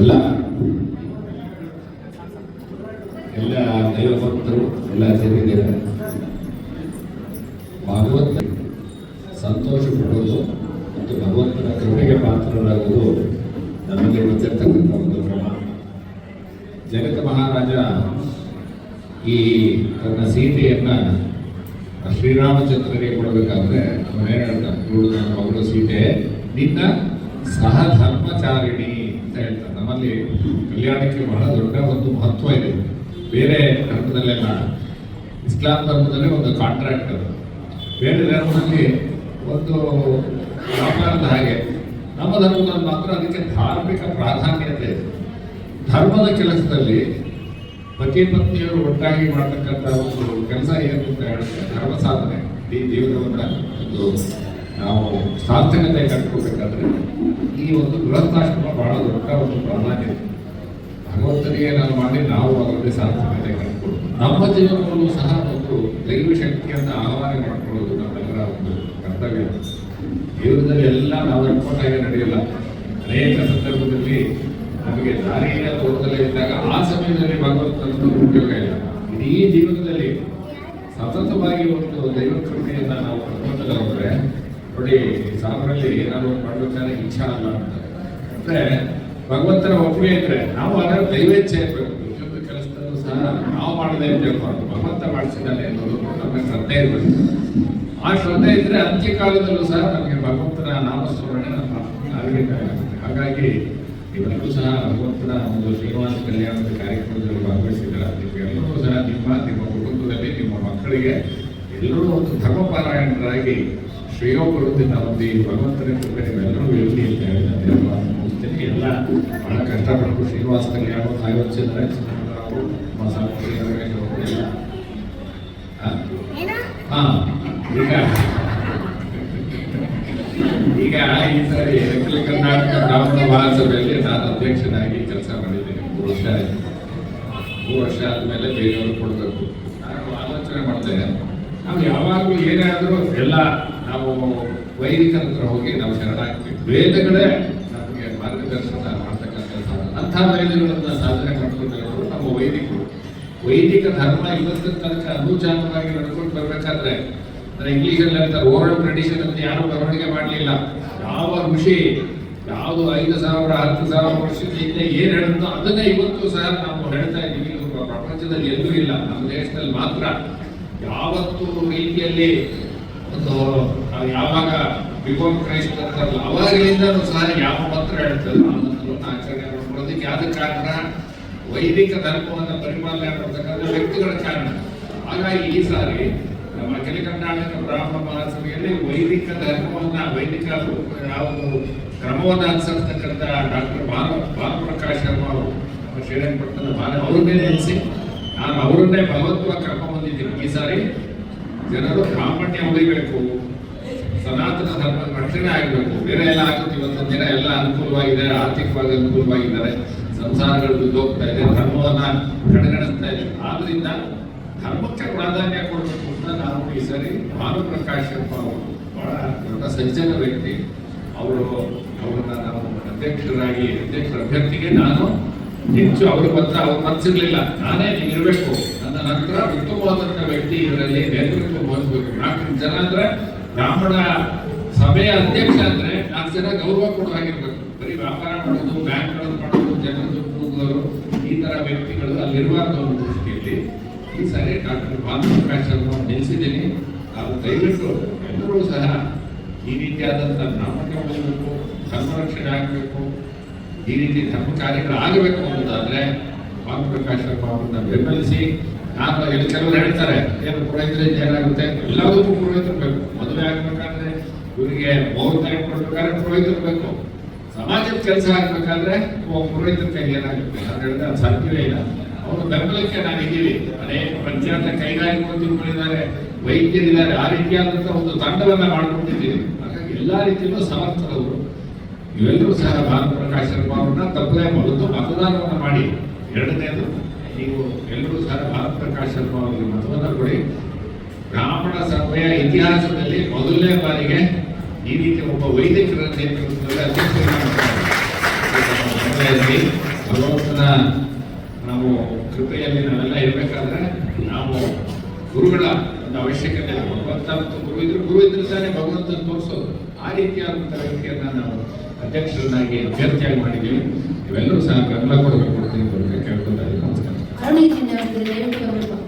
ಎಲ್ಲ ಎಲ್ಲ ದೈವ ಭಕ್ತರು ಎಲ್ಲ ಸೇರಿದ್ದಾರೆ. ಭಾಗವತ ಸಂತೋಷ ಪಡೋದು ಮತ್ತು ಭಗವಂತನ ಕೃಪೆಗೆ ಪಾತ್ರರಾಗುವುದು ನಮಗೆ ಗೊತ್ತಿರ್ತಕ್ಕಂಥ ಒಂದು ಕ್ರಮ. ಜಗತ್ ಮಹಾರಾಜ ಈ ತನ್ನ ಸೀತೆಯನ್ನ ಶ್ರೀರಾಮಚಂದ್ರನಿಗೆ ಕೊಡಬೇಕಾದ್ರೆ ಅವನು ಏನು ಹೇಳ್ತಾನೆ? ನೋಡು ಮಗಳು ಸೀತೆ, ನಿನ್ನ ಸಹಧರ್ಮಚಾರಿಣಿ. ಅಂತ ಹೇಳ್ತಾರೆ. ನಮ್ಮಲ್ಲಿ ಕಲ್ಯಾಣಕ್ಕೆ ಬಹಳ ದೊಡ್ಡ ಒಂದು ಮಹತ್ವ ಇದೆ. ಬೇರೆ ಧರ್ಮದಲ್ಲೆಲ್ಲ ಇಸ್ಲಾಂ ಧರ್ಮದಲ್ಲೇ ಒಂದು ಕಾಂಟ್ರಾಕ್ಟ್ ಅದು. ಬೇರೆ ಧರ್ಮದಲ್ಲಿ ಒಂದು ವ್ಯಾಪಾರದ ಹಾಗೆ. ನಮ್ಮ ಧರ್ಮದಲ್ಲಿ ಮಾತ್ರ ಅದಕ್ಕೆ ಧಾರ್ಮಿಕ ಪ್ರಾಧಾನ್ಯತೆ ಇದೆ. ಧರ್ಮದ ಕೆಲಸದಲ್ಲಿ ಪತಿ ಪತ್ನಿಯರು ಒಟ್ಟಾಗಿ ಮಾಡ್ತಕ್ಕಂಥ ಒಂದು ಕೆಲಸ ಏನು ಅಂತ ಹೇಳಿದ್ರೆ ಧರ್ಮ ಸಾಧನೆ. ಈ ದೇವರವನ್ನ ಒಂದು ನಾವು ಸಾರ್ಥಕತೆ ಕಟ್ಕೋಬೇಕಾದ್ರೆ ಈ ಒಂದು ಗೃಹಸ್ಥಾಶ್ರಮ ಬಹಳ ರೊಕ್ಕ ಒಂದು ಪ್ರಾಧಾನ್ಯತೆ ಭಗವಂತನಿಗೆ ನಾನು ಮಾಡಿ ನಾವು ಅದರಲ್ಲಿ ಸಾರ್ಥಕತೆ ನಮ್ಮ ಜೀವನವನ್ನು ಸಹ ಒಂದು ದೈವ ಶಕ್ತಿಯನ್ನು ಆಹ್ವಾನ ಮಾಡಿಕೊಳ್ಳೋದು ನಮ್ಮೆಲ್ಲರ ಒಂದು ಕರ್ತವ್ಯ. ಜೀವನದಲ್ಲಿ ಎಲ್ಲ ನಾವು ಅನ್ಕೊಂಡಾಗೆ ನಡೆಯಲ್ಲ. ಅನೇಕ ಸಂದರ್ಭದಲ್ಲಿ ನಮಗೆ ದಾರಿಯ ತೋಟದಲ್ಲೇ ಇದ್ದಾಗ ಆ ಸಮಯದಲ್ಲಿ ಭಗವಂತನ ಉಪಯೋಗ ಇಲ್ಲ. ಇಡೀ ಜೀವನದಲ್ಲಿ ಸತತವಾಗಿ ಒಂದು ದೈವ ಕೃಪೆಯನ್ನ ನಾವು ಹೋದ್ರೆ ನೋಡಿ ಸಾಮರಲ್ಲಿ ಏನಾದ್ರು ಮಾಡ್ಬೇಕಾದ್ರೆ ಇಚ್ಛಾ ಅಲ್ಲ ಅಂತ. ಅಂದ್ರೆ ಭಗವಂತನ ಒಪ್ಪಿಗೆ ಇದ್ರೆ ನಾವು ಅದರ ದೈವೇಚ್ಛೆ ಇರಬೇಕು. ಪ್ರತಿಯೊಂದು ಕೆಲಸದಲ್ಲೂ ಸಹ ನಾವು ಮಾಡದೆ ಇರಬೇಕು. ಭಗವಂತ ಮಾಡಿಸಿದ್ದಾನೆ ಅನ್ನೋದು ನಮಗೆ ಶ್ರದ್ಧೆ ಇರಬೇಕು. ಆ ಶ್ರದ್ಧೆ ಇದ್ರೆ ಅಂತ್ಯಕಾಲದಲ್ಲೂ ಸಹ ನಮಗೆ ಭಗವಂತನ ನಾಮಸ್ಮರಣೆ ನಮ್ಮ ಅರಿವಿಕಾಗುತ್ತೆ ಹಾಗಾಗಿ ಇವರೆಲ್ಲೂ ಸಹ ಭಗವಂತನ ಒಂದು ಶ್ರೀನಿವಾಸ ಕಲ್ಯಾಣದ ಕಾರ್ಯಕ್ರಮದಲ್ಲಿ ಭಾಗವಹಿಸಿದ್ದಾರೆ. ಎಲ್ಲರೂ ಸಹ ನಿಮ್ಮ ನಿಮ್ಮ ಕುಟುಂಬದಲ್ಲಿ, ನಿಮ್ಮ ಮಕ್ಕಳಿಗೆ ಎಲ್ಲರೂ ಒಂದು ಧರ್ಮಪಾರಾಯಣರಾಗಿ ಶ್ರೇಯೋಪರುತ್ತಿನ ಒಂದು ಭಗವಂತನ ಕೃಪೆ ನೀವೆಲ್ಲರೂ ಇರಲಿ ಅಂತ ಹೇಳಿ ನಾನು ಧನ್ಯವಾದ ಮುಗಿಸ್ತೀನಿ ಎಲ್ಲ ಬಹಳ ಕಷ್ಟಪಟ್ಟು ಶ್ರೀನಿವಾಸ ಕಲ್ಯಾಣ ಆಯೋಜಿಸಿದ್ದಾರೆ ಈಗ. ಈಗ ಈ ಸಾರಿ ಅಖಿಲ ಕರ್ನಾಟಕ ಬ್ರಾಹ್ಮಣ ಮಹಾಸಭೆಯಲ್ಲಿ ನಾನು ಅಧ್ಯಕ್ಷನಾಗಿ ಕೆಲಸ ಮಾಡಿದ್ದೀನಿ. ಮೂರು ವರ್ಷ ಆಯಿತು. ಮೂರು ವರ್ಷ ಆದಮೇಲೆ ಬೇರೆಯವರು ಕೊಡಬೇಕು. ನಾನು ಆಲೋಚನೆ ಮಾಡಿದೆ. ನಾವು ಯಾವಾಗಲೂ ಏನಾದರೂ ಎಲ್ಲ ನಾವು ವೈದಿಕರ ಹತ್ರ ಹೋಗಿ ನಾವು ಶರಣಾಗ್ತೀವಿ. ವೇದಗಳೇ ನಮಗೆ ಮಾರ್ಗದರ್ಶನ ಮಾಡ್ತಕ್ಕಂಥ ಅಂಥ ವೇದಗಳನ್ನ ಸಾಧನೆ ಮಾಡ್ಕೊಂಡಿರೋರು ನಮ್ಮ ವೈದಿಕರು. ವೈದಿಕ ಧರ್ಮ ಇವತ್ತಿನ ತನಕ ಅನುಚಾನವಾಗಿ ನಡ್ಕೊಂಡು ಬರ್ಬೇಕಾದ್ರೆ ಇಂಗ್ಲಿಷಲ್ಲಿ ಹೇಳ್ತಾರೆ ಓರಲ್ ಟ್ರೆಡಿಷನ್ ಅಂತ ಯಾರು ಬರವಣಿಗೆ ಮಾಡಲಿಲ್ಲ. ಯಾವ ಋಷಿ ಯಾವುದು ಐದು ಸಾವಿರ, ಹತ್ತು ಸಾವಿರ ವರ್ಷದ ಹಿಂದೆ ಏನ್ ಹೇಳುತ್ತೋ ಅದನ್ನೇ ಇವತ್ತು ಸಹ ನಾವು ಹೇಳ್ತಾ ಇದ್ದೀವಿ. ಇದು ಪ್ರಪಂಚದಲ್ಲಿ ಎಲ್ಲೂ ಇಲ್ಲ. ನಮ್ಮ ದೇಶದಲ್ಲಿ ಮಾತ್ರ ಯಾವತ್ತು ರೀತಿಯಲ್ಲಿ ಒಂದು ಯಾವಾಗ ಬಿಫೋರ್ ಕ್ರೈಸ್ಟ್ ಅಂತಾರಲ್ಲ ಅವಾಗಲಿಂದ ಸಹ ಯಾವ ಮಂತ್ರ ಮಂತ್ರವನ್ನು ಆಚರಣೆ ಯಾವ್ದು ಕಾರಣ ವೈದಿಕ ಧರ್ಮವನ್ನು ಪರಿಪಾಲನೆ ಮಾಡತಕ್ಕಂಥ ವ್ಯಕ್ತಿಗಳ ಕಾರಣ ಹಾಗಾಗಿ ಈ ಸಾರಿ ನಮ್ಮ ಅಖಿಲ ಕರ್ನಾಟಕ ಬ್ರಾಹ್ಮಣ ಮಹಾಸಭೆಯಲ್ಲಿ ವೈದಿಕ ಧರ್ಮವನ್ನ ವೈದಿಕ ಯಾವುದು ಕ್ರಮವನ್ನು ಅನುಸರಿಸ್ತಕ್ಕಂಥ ಡಾಕ್ಟರ್ ಬಾಲ ಭಾನುಪ್ರಕಾಶ್ ಶರ್ಮಾ ಅವರು ಶ್ರೀರಂಗಪಟ್ಟಣದ ಭಾನು ಅವ್ರನ್ನೇ ನೆನೆಸಿ ನಾನು ಅವರನ್ನೇ ಭಗವತ್ವ ಕ್ರಮ ಹೊಂದಿದ್ದೀನಿ. ಈ ಸಾರಿ ಜನರು ಬ್ರಾಹ್ಮಣ್ಯ ಉಳಿಬೇಕು ಸನಾತನ ಧರ್ಮ ರಕ್ಷಣೆ ಆಗಬೇಕು. ಬೇರೆ ಎಲ್ಲ ಆಗುತ್ತೆ. ಇವತ್ತು ದಿನ ಎಲ್ಲ ಅನುಕೂಲವಾಗಿದೆ ಆರ್ಥಿಕವಾಗಿ ಅನುಕೂಲವಾಗಿದ್ದಾರೆ. ಸಂಸಾರಗಳು ಬಿದ್ದೋಗ್ತಾ ಇದೆ, ಧರ್ಮವನ್ನ ಕಡೆಗಣಿಸ್ತಾ ಇದೆ. ಆದ್ರಿಂದ ಧರ್ಮಕ್ಕೆ ಪ್ರಾಧಾನ್ಯ ಕೊಡಬೇಕು ಅಂತ ನಾನು ಈ ಸರಿ ಭಾನುಪ್ರಕಾಶ್ ಅವರು ಬಹಳ ದೊಡ್ಡ ಸಜ್ಜನ ವ್ಯಕ್ತಿ. ಅವರು ಅವರನ್ನ ನಾವು ಅಧ್ಯಕ್ಷರಾಗಿ, ಅಧ್ಯಕ್ಷರ ಅಭ್ಯರ್ಥಿಗೆ ನಾನು ಹೆಚ್ಚು ಅವ್ರ ಪತ್ರ ಅವ್ರ ಮನಸ್ಸಿರ್ಲಿಲ್ಲ. ನಾನೇ ಇರಬೇಕು ನನ್ನ ನಂತರ ಉತ್ತಮವಾದಂತಹ ವ್ಯಕ್ತಿ ಇದರಲ್ಲಿ ನೇತೃತ್ವ ವಹಿಸಬೇಕು. ನಾಲ್ಕು ಜನ ಅಂದ್ರೆ ಬ್ರಾಹ್ಮಣ ಸಭೆಯ ಅಧ್ಯಕ್ಷ ಅಂದ್ರೆ ನಾಲ್ಕು ಜನ ಗೌರವ ಕೊಡೋ ಆಗಿರ್ಬೇಕು ಬರೀ ವ್ಯಾಪಾರ ಮಾಡೋದು ಬ್ಯಾಂಕ್ಗಳನ್ನು ಮಾಡೋದು ಜನರ ಹೋಗೋರು ಈ ತರ ವ್ಯಕ್ತಿಗಳು ಅಲ್ಲಿರಬಾರ್ದು ಅನ್ನೋ ದೃಷ್ಟಿಯಲ್ಲಿ ಈ ಸಾರಿ ಡಾಕ್ಟರ್ ಪ್ರಕಾಶ್ ಅವರು ನಿಲ್ಲಿಸಿದ್ದೀನಿ. ಅದು ದಯವಿಟ್ಟು ಎಲ್ಲರೂ ಸಹ ಈ ರೀತಿಯಾದಂಥ ನಾಮಕ ಹೋಗಬೇಕು ಸಂರಕ್ಷಣೆ ರಕ್ಷಣೆ ಆಗಬೇಕು, ಈ ರೀತಿ ಧರ್ಮ ಕಾರ್ಯಗಳಾಗಬೇಕು ಅನ್ನೋದಾದ್ರೆ ಭಾನುಪ್ರಕಾಶ್ ಶರ್ಮಾ ಅವರನ್ನ ಬೆಂಬಲಿಸಿ ನಾನು ಎಲ್ಲ ಕೆಲವರು ಹೇಳ್ತಾರೆ, ಏನು ಪುರೋಹಿತರಿಂದ ಏನಾಗುತ್ತೆ? ಎಲ್ಲದಕ್ಕೂ ಪುರೋಹಿತರು ಬೇಕು. ಮದುವೆ ಆಗ್ಬೇಕಾದ್ರೆ ಇವರಿಗೆ ಮುಹೂರ್ತ ಇಟ್ಕೊಳ್ಬೇಕಾದ್ರೆ ಪುರೋಹಿತರು ಬೇಕು. ಸಮಾಜದ ಕೆಲಸ ಆಗ್ಬೇಕಾದ್ರೆ ಒಬ್ಬ ಪುರೋಹಿತರ ಕೈಗೆ ಏನಾಗುತ್ತೆ? ನಾನು ಹೇಳಿದ್ರೆ ಅದು ಸಾಧ್ಯವೇ ಇಲ್ಲ. ಅವರು ಬೆಂಬಲಕ್ಕೆ ನಾನು ಇದ್ದೀವಿ. ಅನೇಕ ಪಂಚಾಯತ್ ಕೈಗಾರಿಕೋದ್ಯಮಿಗಳಿದ್ದಾರೆ ವೈದ್ಯರಿದ್ದಾರೆ. ಆ ರೀತಿಯಾದಂಥ ಒಂದು ತಂಡವನ್ನು ಮಾಡ್ಕೊಂಡಿದ್ದೀವಿ ಹಾಗಾಗಿ ಎಲ್ಲಾ ರೀತಿಯಲ್ಲೂ ಸಮರ್ಥರವರು. ಇವೆಲ್ಲರೂ ಸಹ ಭಾನುಪ್ರಕಾಶ್ ಶರ್ಮಾ ಅವ್ರನ್ನ ತಪ್ಪದೇ ಮೊದಲು ಮತದಾನವನ್ನು ಮಾಡಿ. ಎರಡನೇದು ನೀವು ಎಲ್ಲರೂ ಸಹ ಭಾನುಪ್ರಕಾಶ್ ಶರ್ಮಾ ಅವರಿಗೆ ಮತವನ್ನು ಕೊಡಿ ಬ್ರಾಹ್ಮಣ ಸಭೆಯ ಇತಿಹಾಸದಲ್ಲಿ ಮೊದಲನೇ ಬಾರಿಗೆ ಈ ರೀತಿ ಒಬ್ಬ ವೈದಿಕರ ನೇತೃತ್ವದಲ್ಲಿ ಭಗವಂತನ ನಾವು ಕೃಪೆಯಲ್ಲಿ ನಾವೆಲ್ಲ ಇರಬೇಕಾದ್ರೆ ನಾವು ಗುರುಗಳ ಒಂದು ಅವಶ್ಯಕತೆ ಭಗವಂತ ಮತ್ತು ಗುರು ಇದ್ರು ಗುರು ಇದ್ರೆ ತಾನೇ ಭಗವಂತನ ತೋರಿಸೋದು. ಆ ರೀತಿಯಾದಂಥ ವ್ಯಕ್ತಿಯನ್ನ ನಾವು ಅಧ್ಯಕ್ಷರನ್ನಾಗಿ ಅಭ್ಯರ್ಥಿಯಾಗಿ ಮಾಡಿದ್ದೀವಿ. ಇವೆಲ್ಲರೂ ಸಹ ಬೆಂಬಲ ಕೊಡಬೇಕು ಅಂತ ಕೇಳ್ಕೊತಾ ಇದ್ದೀನಿ. ನಮಸ್ಕಾರ. i need to them, the name of the Lord.